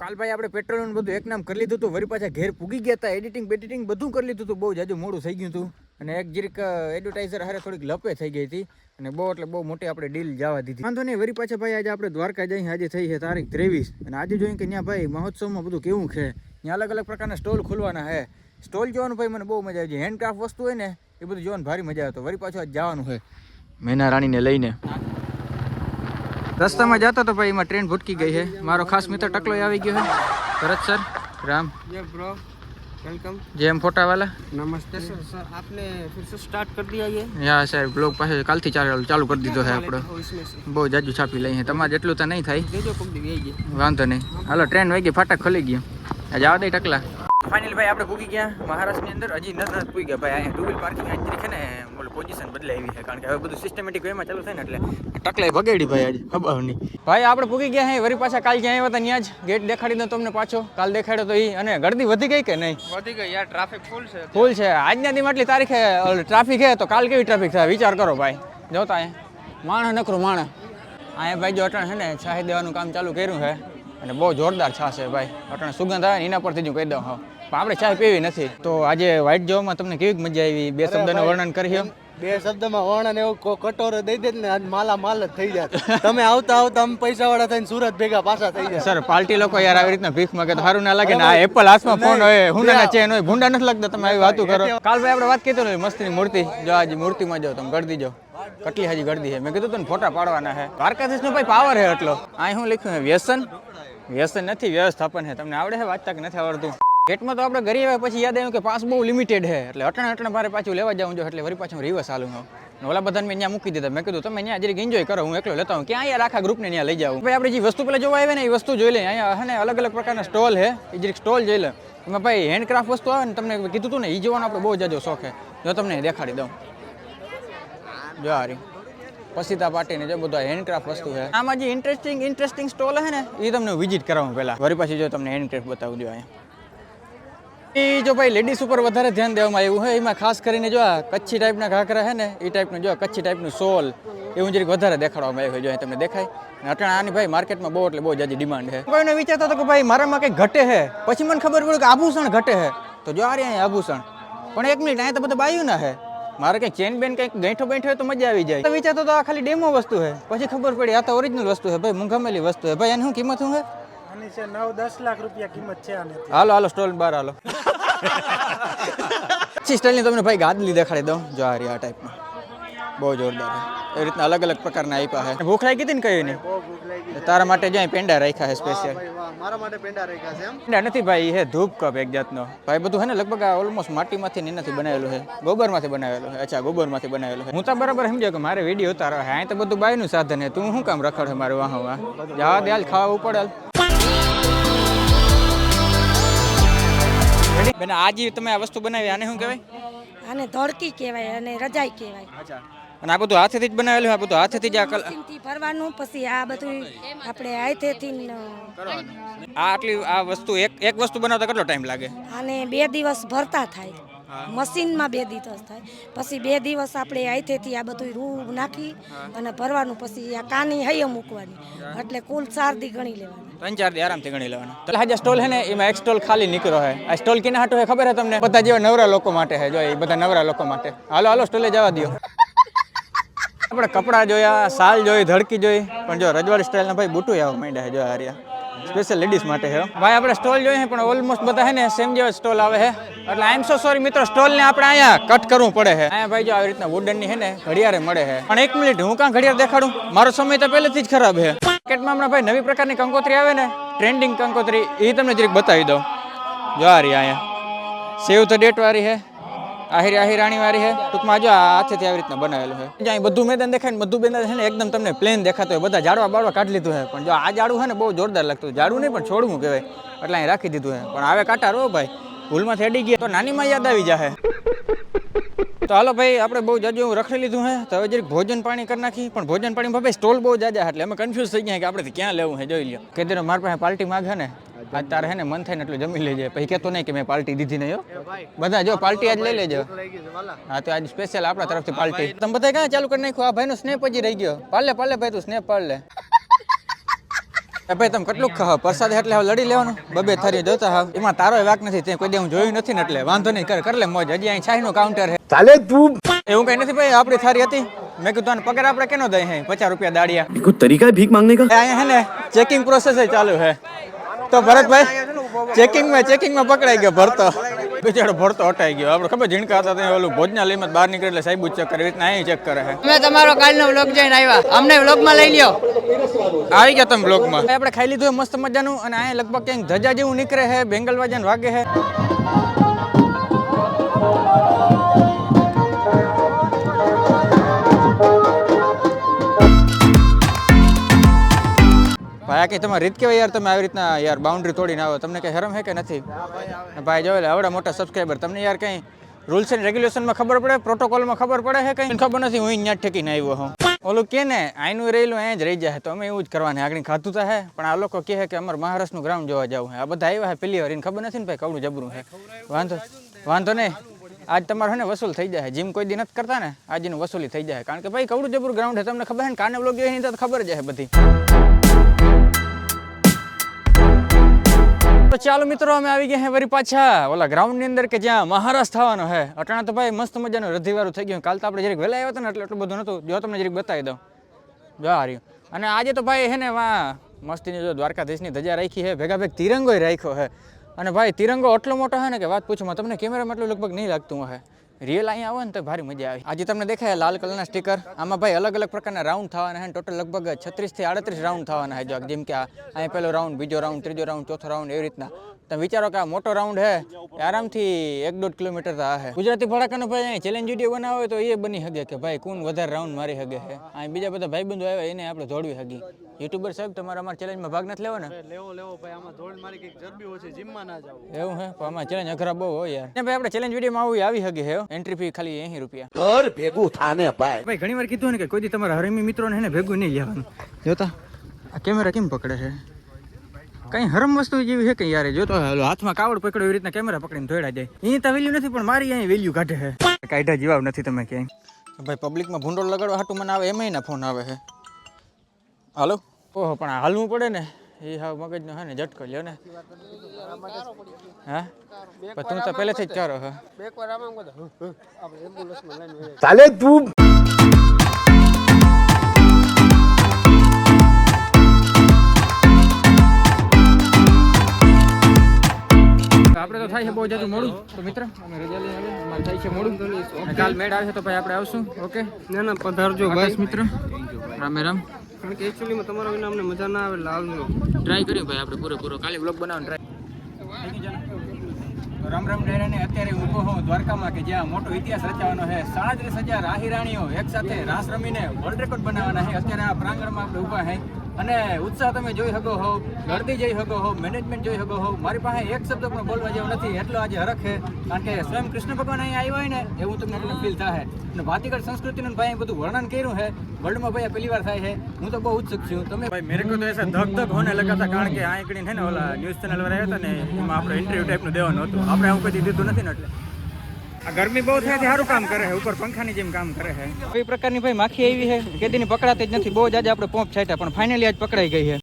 કાલ ભાઈ આપણે પેટ્રોલ બધું એક નામ કરી લીધું હતું વરી પાછા ઘેર પૂગી ગયા હતા એડિટિંગ બેડિટિંગ બધું કરી લીધું હતું બહુ જાજુ મોડું થઈ ગયું હતું અને એક જીરીક એડવર્ટાઇઝર હારે થોડીક લપે થઈ ગઈ હતી. અને બહુ, એટલે બહુ મોટી આપણે ડીલ જવા દીધી. વાંધો નહીં, વળી પાછા ભાઈ આજે આપણે દ્વારકા જઈ, આજે થઈ છે તારીખ ત્રેવીસ. અને આજે જોઈએ કે ત્યાં ભાઈ મહોત્સવમાં બધું કેવું છે? ત્યાં અલગ અલગ પ્રકારના સ્ટોલ ખોલવાના છે. સ્ટોલ જોવાનું ભાઈ મને બહુ મજા આવી જાય હેન્ડક્રાફ્ટ વસ્તુ હોય ને, એ બધું જોવાનું ભારી મજા આવે તો વળી પાછું આજે જવાનું છે. મેના રાણીને લઈને. રસ્તામાં જતો તો ભાઈ એમાં ટ્રેન ભૂટકી ગઈ છે મારો ખાસ મિત્ર ટકલો આવી ગયો છે ભરત સર રામ ये ब्रो वेलकम જેમ ફોટા વાલા नमस्ते सर सर आपने फिर से स्टार्ट कर दिया ये યા સર બ્લોગ પાસે કાલથી ચાલુ ચાલુ કરી દીધો છે આપણો देखो इसमें से બહુ જાજુ છાપી લઈએ તમારે જેટલું તો નહીં થાય दे दो कब दे ये વાંધો નહીં હાલો ટ્રેન વહી ગઈ ફાટક ખુલી ગયું આજે આવા દઈ ટકલા ફાઇનલ ભાઈ આપણે પૂકી ગયા મહારાષ્ટ્રની અંદર. હજી નત નત પૂકી ગયા ભાઈ. અહીંયા ટુ વ્હીલ પાર્કિંગ આજથી છે ને બોલો પોઝિશન બદલાવી છે. કારણ કે હવે બધું સિસ્ટમેટિક વેમાં ચાલુ થાય ને એટલે ટકલે ભગેડી ભાઈ આજે ખબરની ભાઈ આપણે પૂકી ગયા હે. વરી પાછા કાલ ક્યાં આવ્યા હતા ત્યાં જ ગેટ દેખાડી દો તમને પાછો. કાલ દેખાડ્યો તો એ અને ગળદી વધી ગઈ કે નહીં? વધી ગઈ યાર ટ્રાફિક ફૂલ છે ફૂલ છે. આજના દિન આટલી તારીખે ટ્રાફિક હે તો કાલ કેવી ટ્રાફિક થાય? વિચાર કરો ભાઈ. જોતા અહીંયા. માણસ નકરું માણસ અહીંયા ભાઈ જો અટણ છે ને છાહી દેવાનું કામ ચાલુ કર્યું છે. અને બહુ જોરદાર છાશ છે ભાઈ. અટણ સુગંધ આવે એના પરથી જ કહી દઉં હા પણ આપણે ચાય પીવી નથી. તો આજે વ્હાઇટ જોવામાં તમને કેવી મજા આવી? બે શબ્દનું વર્ણન કરી બે શબ્દમાં વર્ણન એવું કો- કટોરો દઈ દે ને માલા માલ જ થઈ જાય. તમે આવતા આવતા અમે પૈસા વાળા થઈને સુરત ભેગા પાછા થઈ જાય. સર પાર્ટી લોકો યાર આવી રીતના ભીખ માંગે તો સારું ના લાગે ને આ એપલ હાથમાં ફોન હોય હુંડાના ચેન હોય ભૂંડા નથી લાગતા તમે આવી વાતો કરો. કાલ ભાઈ આપણે વાત કીધું ને મસ્તીની મૂર્તિ. જો આજે મૂર્તિમાં જાઓ તમે ગળદી જાઓ કટલી હાજી ગળદી છે. મેં કીધું તને ફોટા પાડવાના છે. દ્વારકાધીશ નો ભાઈ પાવર છે એટલો. અહીં હું લખ્યું વ્યસન? વ્યસન નથી વ્યવસ્થાપન છે. તમને આવડે છે? વાંચતા કે નથી આવડતું? ગેટમાં તો આપણે ઘરે આવ્યા પછી યાદ આવ્યું કે પાસ બહુ લિમિટેડ છે. એટલે અટણ અટણ મારે પાછું લેવા જાઉં જો એટલે વળી પાછું રિવર્સ હાલું હું ઓલા બધાને મેં ત્યાં મૂકી દીધા. મેં કીધું, તમે ત્યાં જરીક એન્જોય કરો, હું એકલો લેતા હું ક્યાં અહીંયા આખા ગ્રુપને ત્યાં લઈ જાઉં? ભાઈ, આપણે જે વસ્તુ પેલા જોવા આવે ને એ વસ્તુ જોઈ લે. અહીંયા હે ને અલગ અલગ પ્રકારના સ્ટોલ છે. એ જરીક સ્ટોલ જોઈ લે. એમાં ભાઈ હેન્ડક્રાફ્ટ વસ્તુ આવે ને તમને કીધું હતું ને એ જોવાનો આપણે બહુ જાજો શોખ છે. જો તમને દેખાડી દઉં. જો હારી પસીતા પાટીને જો બધા હેન્ડક્રાફ્ટ વસ્તુ છે. આમાં જે ઇન્ટરેસ્ટિંગ ઇન્ટરેસ્ટિંગ સ્ટોલ છે ને એ તમને વિઝિટ કરાવું પહેલાં વરી પાછી જો તમને હેન્ડક્રાફ્ટ બતાવું જો અહીંયા. એ જો ભાઈ લેડીઝ ઉપર વધારે ધ્યાન દેવામાં આવ્યું હોય, એમાં ખાસ કરીને જો આ કચ્છી ટાઈપના ઘાઘરા છે ને, એ ટાઈપનું જો કચ્છી ટાઈપનું સોલ, એવું જરીક વધારે દેખાડવામાં આવ્યું હોય, જો તમને દેખાય. અને અટાણા આની ભાઈ માર્કેટમાં બહુ એટલે બહુ જાજી ડિમાન્ડ છે. કોઈને વિચારતો હતો કે ભાઈ મારામાં કંઈક ઘટે છે? પછી મને ખબર પડી કે આભૂષણ ઘટે છે. તો જો આ રે આભૂષણ. પણ એક મિનિટ અહીંયા તો બધું બાયું ના છે. મારે કંઈક ચેન બેન કંઈક ગેઠો બેઠો તો મજા આવી જાય. તો વિચારતો તો આ ખાલી ડેમો વસ્તુ છે. પછી ખબર પડી, આ તો ઓરિજિનલ વસ્તુ છે. ભાઈ મૂંઘામેલી વસ્તુ છે. ભાઈ એની શું કિંમત શું છે? આની છે નવ દસ લાખ રૂપિયા કિંમત છે આની હાલો હાલો સ્ટોલ બહાર હાલો. પછી સ્ટાઇલની તમને ભાઈ ગાદલી દેખાડી દઉં જો આ રહ્યા ટાઈપમાં બહુ જોરદાર એ રીતના અલગ અલગ પ્રકારના આપ્યા હે ભૂખ લાગી હતી ને કઈ નહીં તારા માટે જો પેંડા રાખ્યા છે સ્પેશિયલ મારા માટે પેંડા રાખ્યા છે એમ? પેંડા નથી ભાઈ એ ધૂપ કપ એક જાતનો. ભાઈ બધું હે ને લગભગ આ ઓલમોસ્ટ માટીમાંથી ને એનાથી બનાવેલું છે. ગોબરમાંથી બનાવેલું છે. અચ્છા ગોબરમાંથી બનાવેલું છે. હું તો બરાબર સમજો કે મારે વીડિયો ઉતારો હા તો બધું બાયનું સાધન છે. તું શું કામ રખડ મારું વાહ વાહ? જવા દે હાલ ખાવા ઉપડેલ બેન આજે તમે આ વસ્તુ બનાવી આને શું કહેવાય? આને ધડકી કહેવાય અને રજાઈ કહેવાય. અચ્છા. અને આ બધું હાથેથી જ બનાવેલું આ બધું હાથેથી જ આ કલા ફરવાનું ભરવાનું પછી આ બધું આપણે હાથેથી આ આટલી આ વસ્તુ એક એક વસ્તુ બનાવતા કેટલો ટાઈમ લાગે? આને બે દિવસ ભરતા થાય. મશીનમાં બે દિવસ થાય. પછી બે દિવસ આપણે આઈથેથી આ બધું રૂ નાખી અને ભરવાનું પછી આ કાની હૈયે મૂકવાની. એટલે કુલ ચાર દી ગણી લેવાની. ત્રણ ચાર દી આરામથી ગણી લેવાના. એટલે આજે સ્ટોલ હે ને, એમાં એક સ્ટોલ ખાલી નીકળ્યો હે. આ સ્ટોલ કેના હાટો હે ખબર હે તમને? બધા જેવા નવરા લોકો માટે હે. જો એ બધા નવરા લોકો માટે. હાલો હાલો, સ્ટોલે જવા દો આપણે કપડાં જોયા, સાલ જોઈ, ધડકી જોઈ. પણ જો રજવાડી સ્ટાઇલના ભાઈ બુટુ આવવા માંડ્યા હે, જો હારિયા સ્પેશિયલ લેડીઝ માટે હે ભાઈ, આપણે સ્ટોલ જોઈએ પણ ઓલમોસ્ટ બધા હે ને સેમ જેવા સ્ટોલ આવે હે. એટલે આઈ એમ સો સોરી મિત્રો સ્ટોલને આપણે અહીંયા કટ કરવું પડે હે. અહીંયા ભાઈ જો આવી રીતના વુડનની હે ને, ઘડિયાળે મળે હે. પણ એક મિનિટ હું કાં ઘડિયાળ દેખાડું? મારો સમય તો પહેલેથી જ ખરાબ છે માર્કેટમાં હમણાં ભાઈ નવી પ્રકારની કંકોત્રી આવે ને ટ્રેન્ડિંગ કંકોત્રી એ તમને જરીક બતાવી દઉં. જો આ રહી અહીંયા. સેવ ધ ડેટ વાળી છે આહિર આહિરાણી વાળી છે ટૂંકમાં જો આ હાથેથી આવી રીતના બનાવેલું છે જ્યાં બધું મેદાન દેખાય ને, બધું મેદાન છે ને, એકદમ તમને પ્લેન દેખાતું હોય. બધા ઝાડવા બાળવા કાઢી લીધું છે પણ જો આ ઝાડું છે ને, બહુ જોરદાર લાગતું. ઝાડું નહીં, પણ છોડવું કહેવાય. એટલે અહીં રાખી દીધું છે પણ હવે કાંટા રો ભાઈ. ભૂલમાંથી અડી ગયા તો નાનીમાં યાદ આવી જાહે. તો હાલો ભાઈ આપણે બહુ જાજુ એવું રખડી લીધું હે તો હવે જરીક ભોજન પાણી કરી નાખી. પણ ભોજન પાણી ભાઈ સ્ટોલ બહુ જાજા એટલે અમે કન્ફ્યુઝ થઈ ગયા કે આપણે ક્યાં લેવું હે જોઈ લ્યો. કે તેનો મારા પાસે પાર્ટી માગે ને આજ તારે હે ને મન થાય ને એટલું જમી લેજે. પછી કહેતો નહીં કે મેં પાર્ટી દીધી નહીં બધા જો પાર્ટી આજ લઈ લેજો. હા તો આજ સ્પેશિયલ આપણા તરફથી પાર્ટી તમે બધા ક્યાં ચાલુ કરી નાખ્યું? આ ભાઈનો સ્નેપ હજી રહી ગયો. પાલે પાલે ભાઈ તું સ્નેપ પાડ લે. એ ભાઈ તમે કેટલું પ્રસાદ એટલે હવે લડી લેવાનું? બબે થરી જોતા હા એમાં તારો વાક નથી તે કોઈ દે હું જોયું નથી ને એટલે વાંધો નહીં કર કરી લે મોજ. હજી અહીં છાઈ નું કાઉન્ટર છે. ચાલે તું. એવું કઈ નથી ભાઈ આપણી થારી હતી. મેં કીધું આને પગાર આપણે કેનો દઈ હે પચાસ રૂપિયા દાડિયા. કોઈ તરીકા ભીખ માંગને કા? અહીંયા હે ને ચેકિંગ પ્રોસેસ ચાલુ હે તો ભરતભાઈ ચેકિંગમાં ચેકિંગમાં પકડાઈ ગયો ભરતો. બિચારો ભરતો હટાઈ ગયો. આપણે ખબર ઝીણકા હતા ત્યાં ઓલું ભોજનાલયમાં બહાર નીકળે એટલે સાહેબ ચેક કરે. રીતના અહીં ચેક કરે છે. અમે તમારો કાલનો વ્લોગ જઈને આવ્યા. અમને વ્લોગમાં લઈ લ્યો. આવી ગયા તમે બ્લોકમાં આપણે ખાઈ લીધું મસ્ત મજાનું અને અહીંયા લગભગ ક્યાંક ધજા જેવું નીકળે છે બેંગલ વાજાને વાગે છે. કઈ તમારી રીત કેવાય યાર, તમે આવી રીતના યાર બાઉન્ડ્રી તોડીને આવો. તમને કંઈ હરમ છે કે નથી? ભાઈ જો આવડા મોટા સબસ્ક્રાઈબર તમને યાર કઈ રૂલ્સ એન્ડ રેગ્યુલેશનમાં ખબર પડે? પ્રોટોકોલમાં ખબર પડે છે કઈ? ખબર નથી, હું અહીંયા ઠેકીને આવ્યો હું ઓલું કે ને, આઈનું રહેલું અહીંયા જ રહી જાય. તો અમે એવું જ કરવાનું આગળ ખાતું તો હે. પણ આ લોકો કહે કે અમારે મહારાષ્ટ્રનું ગ્રાઉન્ડ જોવા જવું હે. આ બધા આવ્યા હે પેલી વાર, એને ખબર નથી ને ભાઈ કવડું જબરું હે. વાંધો વાંધો નહીં. આજ તમારો ને વસૂલ થઈ જાય જીમ કોઈ દી નથી કરતા ને આજનું વસૂલી થઈ જાય કારણ કે ભાઈ, કવડું જબરું ગ્રાઉન્ડ છે તમને ખબર છે ને, કાને બ્લોગ એની તો ખબર જ છે બધી. તો ચાલો મિત્રો, અમે આવી ગયા હે વળી પાછા. ઓલા ગ્રાઉન્ડની અંદર કે જ્યાં મહારાજ થવાનો હે. અટાણા તો ભાઈ મસ્ત મજાનું રધિવારું થઈ ગયું. કાલ તો આપણે જરીક વહેલા આવ્યા હતા ને, એટલે એટલું બધું નહોતું. જો તમને જરીક બતાવી દઉં. જો આ રહ્યું. અને આજે તો ભાઈ હે ને વા મસ્તીની જો દ્વારકાધીશની ધજા રાખી છે ભેગા ભેગ તિરંગો રાખ્યો છે અને ભાઈ, તિરંગો એટલો મોટો છે ને કે વાત પૂછો તમને કેમેરામાં એટલું લગભગ નહીં લાગતું હે? રિયલ અહીંયા આવે ને તો ભારે મજા આવે. આજે તમને દેખાય લાલ કલરના સ્ટીકર આમાં ભાઈ અલગ અલગ પ્રકારના રાઉન્ડ થવાના છે. ટોટલ લગભગ છત્રીસથી આડત્રીસ રાઉન્ડ થવાના છે જો જેમ કે અહીંયા પહેલો રાઉન્ડ બીજો રાઉન્ડ ત્રીજો રાઉન્ડ ચોથો રાઉન્ડ એવી રીતના. તમે વિચારો કે આ મોટો રાઉન્ડ છે, એ આરામથી એક દોઢ કિલોમીટર તો ગુજરાતી ભડાકાનો ભાઈ અહીં ચેલેન્જ વીડિયો બનાવે તો એ બની શકે કે ભાઈ કોણ વધારે રાઉન્ડ મારી શકે છે. અહીં બીજા બધા ભાઈબંધો આવ્યા, એને આપણે દોડવી હગી. યુટ્યુબર સાહેબ તમારે અમારા ચેલેન્જમાં ભાગ નથી લેવો ને લેવો લેવો ભાઈ આમાં દોડ મારી કંઈક જરબી ઓછી જીમમાં ના જાવ એવું હે? પણ આમાં ચેલેન્જ અઘરા બહુ હોય યાર. ને ભાઈ આપણે ચેલેન્જ વિડીયોમાં આવી આવી હગે હે એન્ટ્રી ફી ખાલી 80 રૂપિયા. ઘર ભેગું થાને ભાઈ. ભાઈ ઘણી વાર કીધું ને કે કોઈ દી તમારા હરમી મિત્રોને હે ને ભેગું નહીં લેવાનું. જોતા? આ કેમેરા કેમ પકડે છે? કઈ હરમ વસ્તુ જેવી છે કે યાર જો તો હાલો હાથમાં કાવડ પકડ્યો એવી રીતના કેમેરા પકડીને ધોડા જાય એ તો વેલ્યુ નથી પણ મારી અહીં વેલ્યુ કાઢે છે. કાઢ્યા જીવાવ નથી તમે ક્યાંય. ભાઈ પબ્લિકમાં ભૂંડોળ લગાડવા હાટું મને આવે એમાંય ના ફોન આવે છે. હાલો? ઓહો પણ હાલવું પડે ને? એ હા મગજનો હે ને ઝટકો લ્યો ને. હા? તું તો પહેલેથી જ ચારો હા. ચાલે તું. આપણે તો થાય છે બહુ જતું મોડું. તો મિત્ર અમે રજા લઈને આવ્યા. અમારે થાય છે મોડું. કાલ મેળ આવશે તો ભાઈ આપણે આવશું ઓકે? ના ના પધારજો બસ મિત્ર. રામે રામ. કારણ કે એકચ્યુઅલીમાં તમારા વિના અમને મજા ના આવે એટલે આવજો ટ્રાય કર્યું ભાઈ આપણે પૂરેપૂરો. કાલે વ્લોગ બનાવવાનો ટ્રાય રામ રામ ડેરાને અત્યારે ઊભો હો દ્વારકામાં કે જ્યાં મોટો ઇતિહાસ રચાવાનો છે. સાડત્રીસ હજાર રાહી રાણીઓ એક સાથે રાસ રમીને વર્લ્ડ રેકોર્ડ બનાવવાના છે. અત્યારે આ પ્રાંગણમાં આપણે ઊભા છે અને ઉત્સાહ તમે જોઈ શકો હો ગળદી જોઈ શકો હો મેનેજમેન્ટ જોઈ શકો હો. મારી પાસે એક શબ્દ પણ બોલવા જેવો નથી, એટલો આજે હરખ છે. કારણ કે સ્વયં કૃષ્ણ ભગવાન અહીંયા આવ્યા હોય ને, એવું તમને એટલું ફીલ થાય અને ભાતીગઢ સંસ્કૃતિનું ભાઈ બધું વર્ણન કર્યું છે. વર્લ્ડમાં ભાઈ પહેલી વાર થાય છે. હું તો બહુ ઉત્સુક છું. તમે ભાઈ, મેરે કો તો એસે ધક ધક હોને લગા હતા કારણ કે આ એકડી ને, ઓલા ન્યૂઝ ચેનલ વાળા આવ્યા હતા ને, એમાં આપણે ઇન્ટરવ્યુ ટાઈપનું દેવાનું હતું. આપણે આવું કદી દીધું નથી ને એટલે. આ ગરમી બહુ થાય સારું કામ કરે છે, ઉપર પંખાની જેમ કામ કરે છે. કઈ પ્રકારની ભાઈ માખી આવી છે કેદીની પકડાતી જ નથી, બહુ જ આજે આપણે પોંપ છાંટ્યા, પણ ફાઇનલી આજ પકડાઈ ગઈ છે.